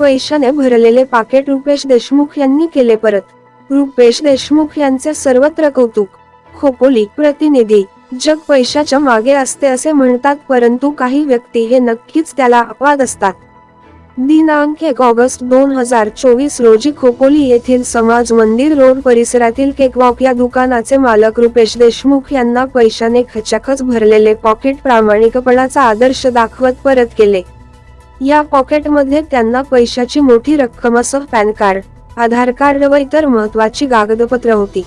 पैशाने भरलेले पाकिट रुपेश देशमुख यांनी केले परत. रुपेश देशमुख यांचे सर्वत्र कौतुक खोपोली प्रतिनिधी जग पैशाच्या मागे असते असे म्हणतात परंतु काही व्यक्ती हे नक्कीच त्याला अपवाद असतात. दिनांक एक ऑगस्ट दोन हजार चोवीस रोजी खोपोली येथील समाज मंदिर रोड परिसरातील केकवॉक या दुकानाचे मालक रुपेश देशमुख यांना पैशाने खचाखच भरलेले पॉकेट प्रामाणिकपणाचा आदर्श दाखवत परत केले या पॉकेटमध्ये त्यांना पैशाची मोठी रक्कमासह पॅन कार्ड आधार कार्ड व इतर महत्वाची कागदपत्र होती.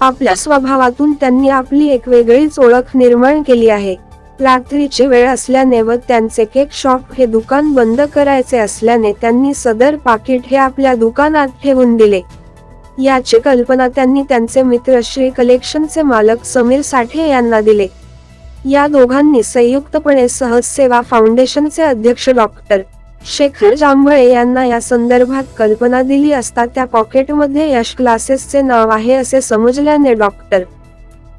आपल्या स्वभावातून त्यांनी आपली एक वेगळीच ओळख निर्माण केली आहे. रात्रीची वेळ असल्याने व त्यांचे केक शॉप हे दुकान बंद करायचे असल्याने त्यांनी सदर पाकिट हे आपल्या दुकानात ठेवून दिले. याची कल्पना त्यांनी त्यांचे मित्र श्री कलेक्शनचे मालक समीर साठे यांना दिले. या दोघांनी संयुक्तपणे सहज सेवा फाउंडेशनचे अध्यक्ष डॉक्टर शेखर जांभळे यांना या संदर्भात कल्पना दिली असता त्या पॉकेटमध्ये यश क्लासेसचे नाव आहे असे समजल्याने डॉक्टर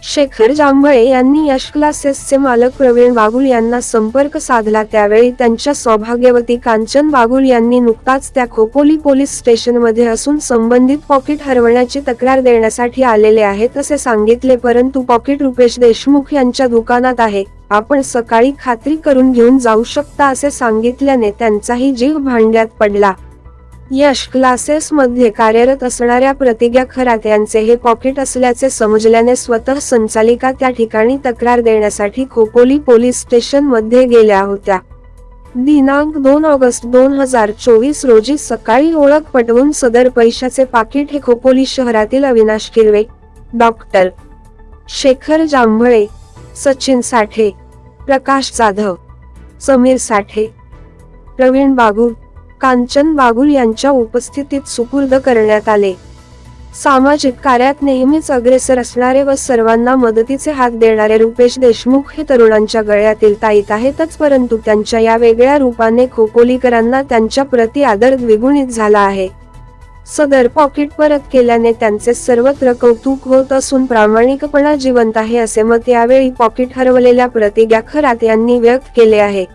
शेखर जांभळे यांनी यश क्लासेसचे मालक प्रवीण बागुल यांना संपर्क साधला. त्यावेळी त्यांच्या सौभाग्यवती कांचन बागुल यांनी नुकताच त्या खोपोली पोलीस स्टेशनमध्ये असून संबंधित पॉकेट हरवण्याची तक्रार देण्यासाठी आलेले आहेत असे सांगितले परंतु पॉकेट रुपेश देशमुख यांच्या दुकानात आहे. आपण सकाळी खात्री करून घेऊन जाऊ शकता असे सांगितल्याने त्यांचाही जीव भांड्यात पडला. यश क्लासेस मध्ये कार्यरत असणाऱ्या प्रतिज्ञा खरात यांचे हे पॉकेट असल्याचे समजल्याने स्वतः संचालिका त्या ठिकाणी तक्रार देण्यासाठी खोपोली पोलीस स्टेशनमध्ये गेल्या होत्या. दिनांक दोन ऑगस्ट दोन हजार चोवीस रोजी सकाळी ओळख पटवून सदर पैशाचे पाकिट हे खोपोली शहरातील अविनाश किरवे डॉक्टर शेखर जांभळे सचिन साठे प्रकाश जाधव समीर साठे प्रवीण बागुल कांचन बागुल यांच्या उपस्थितीत सुपूर्द करण्यात आले. सामाजिक कार्यात नेहमीच अग्रेसर असणारे व सर्वांना मदतीचे हात देणारे रुपेश देशमुख हे तरुणांच्या गळ्यातील ताईत आहेतच परंतु त्यांच्या या वेगळ्या रूपाने खोकोलीकरांना त्यांच्या प्रति आदर द्विगुणित झाला आहे. सदर पॉकेट परत केल्याने त्यांचे सर्वत्र कौतुक होत असून प्रामाणिकपणा जिवंत आहे असे मत यावेळी पॉकेट हरवलेल्या प्रतिज्ञा खरात यांनी व्यक्त केले आहे.